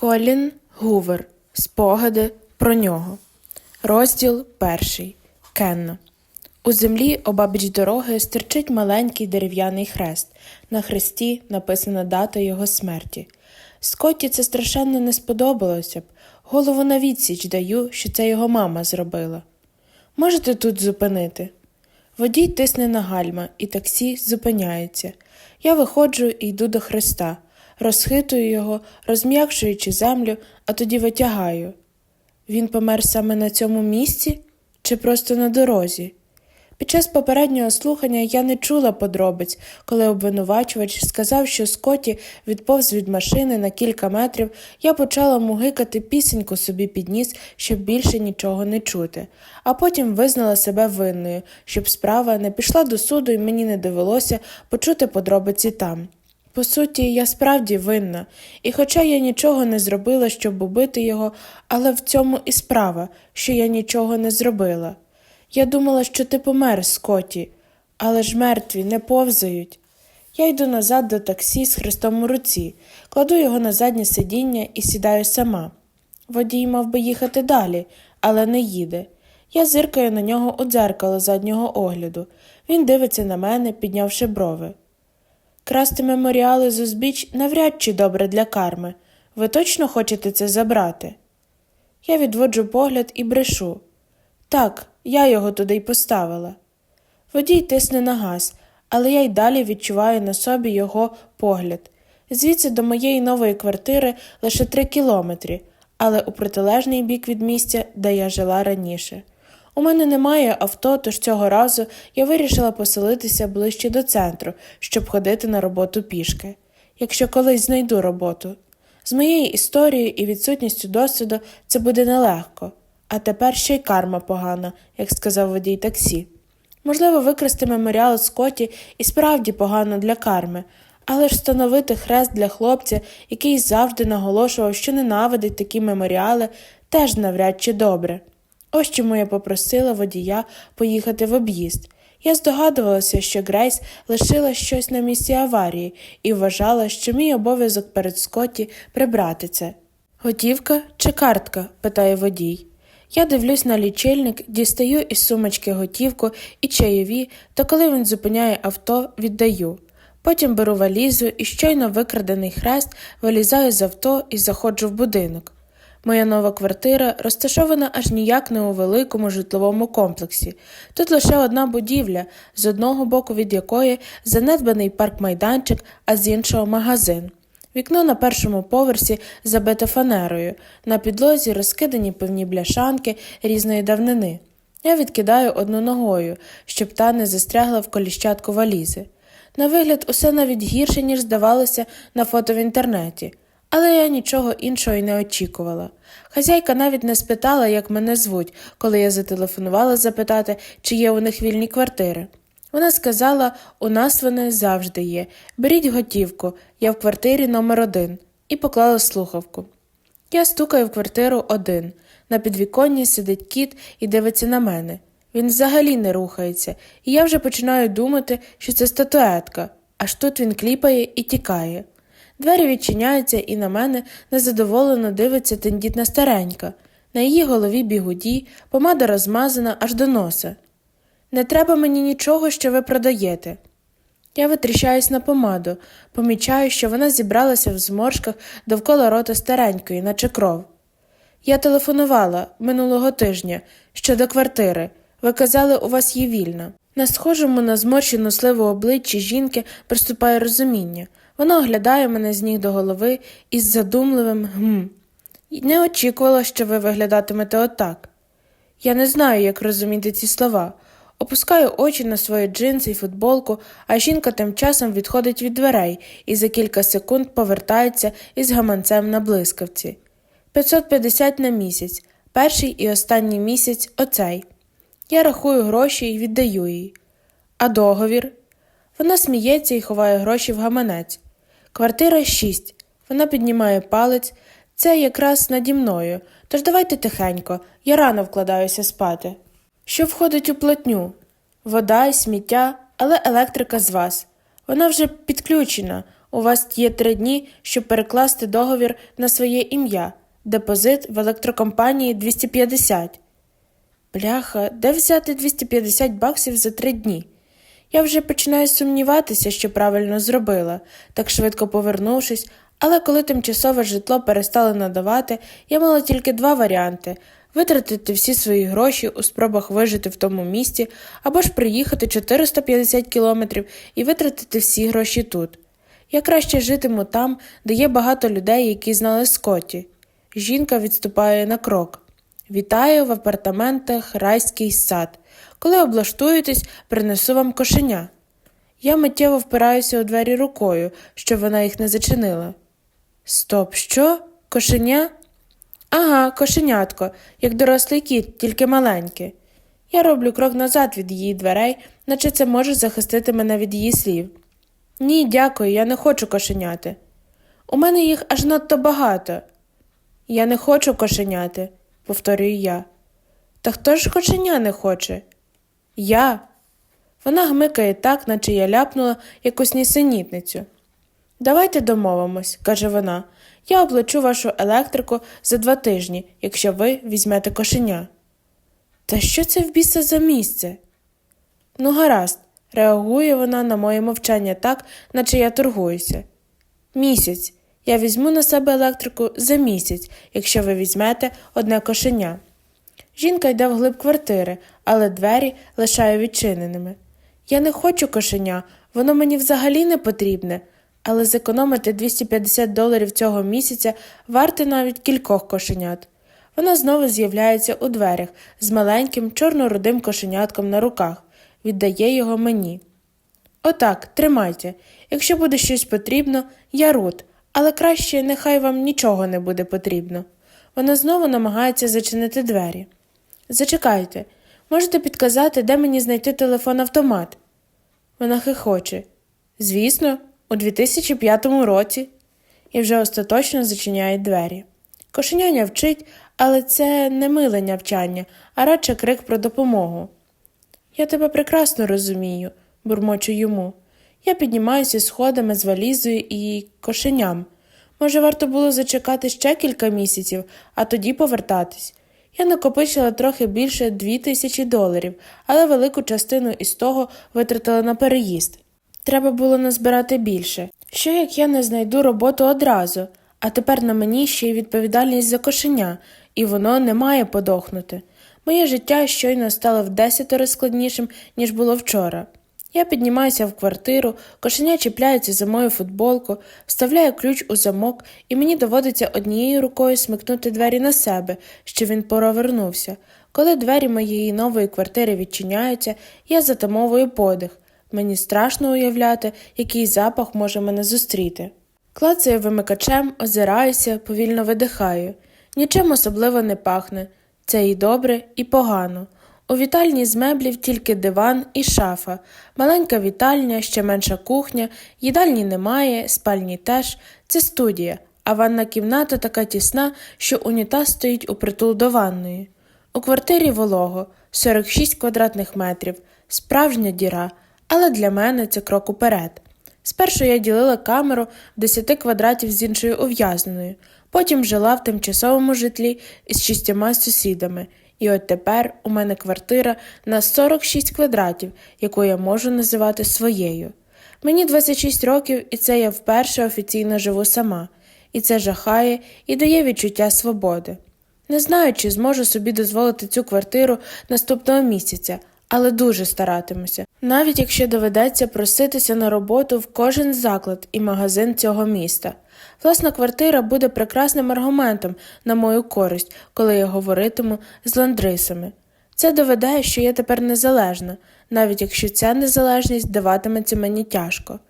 Колін Гувер. Спогади про нього. Розділ перший. Кенна. У землі обабіч дороги стирчить маленький дерев'яний хрест. На хресті написана дата його смерті. Скотті це страшенно не сподобалося б. Голову на відсіч даю, що це його мама зробила. Можете тут зупинити? Водій тисне на гальма, і таксі зупиняється. Я виходжу і йду до хреста, розхитую його, розм'якшуючи землю, а тоді витягаю. Він помер саме на цьому місці чи просто на дорозі? Під час попереднього слухання я не чула подробиць, коли обвинувачувач сказав, що Скотті відповз від машини на кілька метрів, я почала мугикати пісеньку собі під ніс, щоб більше нічого не чути, а потім визнала себе винною, щоб справа не пішла до суду і мені не довелося почути подробиці там. По суті, я справді винна, і хоча я нічого не зробила, щоб убити його, але в цьому і справа, що я нічого не зробила. Я думала, що ти помер, Скотті, але ж мертві не повзають. Я йду назад до таксі з хрестом у руці, кладу його на заднє сидіння і сідаю сама. Водій мав би їхати далі, але не їде. Я зиркаю на нього у дзеркало заднього огляду. Він дивиться на мене, піднявши брови. Красти меморіали з узбіч навряд чи добре для карми. Ви точно хочете це забрати? Я відводжу погляд і брешу. Так, я його туди й поставила. Водій тисне на газ, але я й далі відчуваю на собі його погляд. Звідси до моєї нової квартири лише три кілометри, але у протилежний бік від місця, де я жила раніше. У мене немає авто, тож цього разу я вирішила поселитися ближче до центру, щоб ходити на роботу пішки, якщо колись знайду роботу. З моєю історією і відсутністю досвіду це буде нелегко, а тепер ще й карма погана, як сказав водій таксі. Можливо, викрасти меморіал Скотті і справді погано для карми, але ж встановити хрест для хлопця, який завжди наголошував, що ненавидить такі меморіали, теж навряд чи добре. Ось чому я попросила водія поїхати в об'їзд. Я здогадувалася, що Грейс лишила щось на місці аварії і вважала, що мій обов'язок перед Скотті прибрати це. Готівка чи картка? питає водій. Я дивлюсь на лічильник, дістаю із сумочки готівку і чайові, та коли він зупиняє авто, віддаю. Потім беру валізу і щойно викрадений хрест вилізаю з авто і заходжу в будинок. Моя нова квартира розташована аж ніяк не у великому житловому комплексі. Тут лише одна будівля, з одного боку від якої занедбаний парк-майданчик, а з іншого магазин. Вікно на першому поверсі забите фанерою, на підлозі розкидані пивні бляшанки різної давнини. Я відкидаю одну ногою, щоб та не застрягла в коліщатку валізи. На вигляд, усе навіть гірше, ніж здавалося на фото в інтернеті, але я нічого іншого й не очікувала. Хазяйка навіть не спитала, як мене звуть, коли я зателефонувала запитати, чи є у них вільні квартири. Вона сказала, у нас вони завжди є. Беріть готівку, я в квартирі номер один, і поклала слухавку. Я стукаю в квартиру один. На підвіконні сидить кіт і дивиться на мене. Він взагалі не рухається, і я вже починаю думати, що це статуетка, аж тут він кліпає і тікає. Двері відчиняються, і на мене незадоволено дивиться тендітна старенька. На її голові бігуді, помада розмазана аж до носа. Не треба мені нічого, що ви продаєте. Я витріщаюсь на помаду, помічаю, що вона зібралася в зморшках довкола рота старенької, наче кров. Я телефонувала минулого тижня щодо квартири. Ви казали, у вас є вільна. На схожому на зморщену сливу обличчі жінки приступає розуміння. Вона оглядає мене з ніг до голови із задумливим гм. Не очікувала, що ви виглядатимете отак. Я не знаю, як розуміти ці слова. Опускаю очі на свої джинси й футболку, а жінка тим часом відходить від дверей і за кілька секунд повертається із гаманцем на блискавці. 550 на місяць, перший і останній місяць оцей. Я рахую гроші і віддаю їй. А договір? Вона сміється і ховає гроші в гаманець. Квартира 6. Вона піднімає палець. Це якраз наді мною, тож давайте тихенько, я рано вкладаюся спати. Що входить у платню? Вода сміття, але електрика з вас. Вона вже підключена. У вас є три дні, щоб перекласти договір на своє ім'я. Депозит в електрокомпанії 250. Бляха, де взяти 250 баксів за три дні? Я вже починаю сумніватися, що правильно зробила, так швидко повернувшись, але коли тимчасове житло перестали надавати, я мала тільки два варіанти витратити всі свої гроші у спробах вижити в тому місті, або ж приїхати 450 кілометрів і витратити всі гроші тут. Я краще житиму там, де є багато людей, які знали Скотті. Жінка відступає на крок. Вітаю в апартаментах райський сад. Коли облаштуєтесь, принесу вам кошеня. Я миттєво впираюся у двері рукою, щоб вона їх не зачинила. Стоп, що? Кошеня? Ага, кошенятко, як дорослий кіт, тільки маленьке. Я роблю крок назад від її дверей, наче це може захистити мене від її слів. Ні, дякую, я не хочу кошеняти. У мене їх аж надто багато. Я не хочу кошеняти, повторюю я. Та хто ж кошеня не хоче? Я. Вона гмикає так, наче я ляпнула якусь нісенітницю. Давайте домовимось, каже вона. Я оплачу вашу електрику за два тижні, якщо ви візьмете кошеня. Та що це в біса за місце? Ну, гаразд, реагує вона на моє мовчання так, наче я торгуюся. Місяць. Я візьму на себе електрику за місяць, якщо ви візьмете одне кошеня. Жінка йде вглиб квартири, але двері лишаю відчиненими. Я не хочу кошеня, воно мені взагалі не потрібне, але зекономити 250 доларів цього місяця варте навіть кількох кошенят. Вона знову з'являється у дверях з маленьким чорно-рудим кошенятком на руках, віддає його мені. Отак, тримайте. Якщо буде щось потрібно, я Рут, але краще нехай вам нічого не буде потрібно. Вона знову намагається зачинити двері. Зачекайте, можете підказати, де мені знайти телефон-автомат? Вона хихоче. Звісно, у 2005 році. І вже остаточно зачиняє двері. Кошеня нявчить, але це не миле нявчання, а радше крик про допомогу. Я тебе прекрасно розумію, бурмочу йому. Я піднімаюся сходами з валізою і кошеням. Може, варто було зачекати ще кілька місяців, а тоді повертатись. Я накопичила трохи більше дві тисячі доларів, але велику частину із того витратила на переїзд. Треба було назбирати більше. Що як я не знайду роботу одразу, а тепер на мені ще й відповідальність за кошеня, і воно не має подохнути. Моє життя щойно стало в десятеро складнішим, ніж було вчора. Я піднімаюся в квартиру, кошеня чіпляється за мою футболку, вставляю ключ у замок, і мені доводиться однією рукою смикнути двері на себе, що він поровернувся. Коли двері моєї нової квартири відчиняються, я затамовую подих. Мені страшно уявляти, який запах може мене зустріти. Клацаю вимикачем, озираюся, повільно видихаю. Нічим особливо не пахне. Це і добре, і погано. У вітальні з меблів тільки диван і шафа, маленька вітальня, ще менша кухня, їдальні немає, спальні теж. Це студія, а ванна кімната така тісна, що унітаз стоїть у притул до ванної. У квартирі волого 46 квадратних метрів, справжня діра, але для мене це крок уперед. Спершу я ділила камеру в 10 квадратів з іншою ув'язненою, потім жила в тимчасовому житлі із шістьома сусідами, і от тепер у мене квартира на 46 квадратів, яку я можу називати своєю. Мені 26 років, і це я вперше офіційно живу сама, і це жахає і дає відчуття свободи. Не знаю, чи зможу собі дозволити цю квартиру наступного місяця, але дуже старатимуся, навіть якщо доведеться проситися на роботу в кожен заклад і магазин цього міста. Власна квартира буде прекрасним аргументом на мою користь, коли я говоритиму з ландрисами. Це доведе, що я тепер незалежна, навіть якщо ця незалежність даватиметься мені тяжко.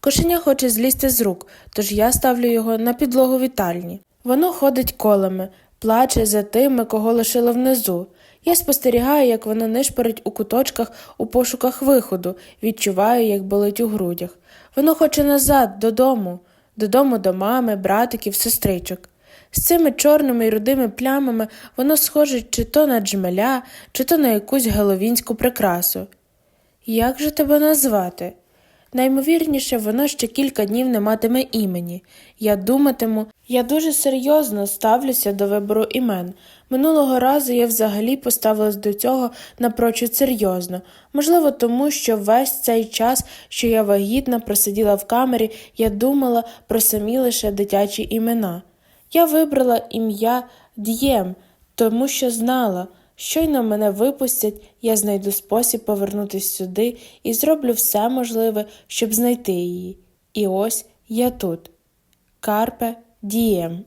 Кошеня хоче злізти з рук, тож я ставлю його на підлогу вітальні. Воно ходить колами, плаче за тими, кого лишила внизу. Я спостерігаю, як воно нишпорить у куточках у пошуках виходу, відчуваю, як болить у грудях. Воно хоче назад, додому, додому до мами, братиків, сестричок. З цими чорними й рудими плямами воно схоже чи то на джмеля, чи то на якусь геловінську прикрасу. Як же тебе назвати? Наймовірніше, воно ще кілька днів не матиме імені. Я думатиму, я дуже серйозно ставлюся до вибору імен. Минулого разу я взагалі поставилась до цього напрочуд серйозно. Можливо, тому що весь цей час, що я вагітна, просиділа в камері, я думала про самі лише дитячі імена. Я вибрала ім'я Д'єм, тому що знала, щойно мене випустять, я знайду спосіб повернутися сюди і зроблю все можливе, щоб знайти її. І ось я тут. Карпе Дієм.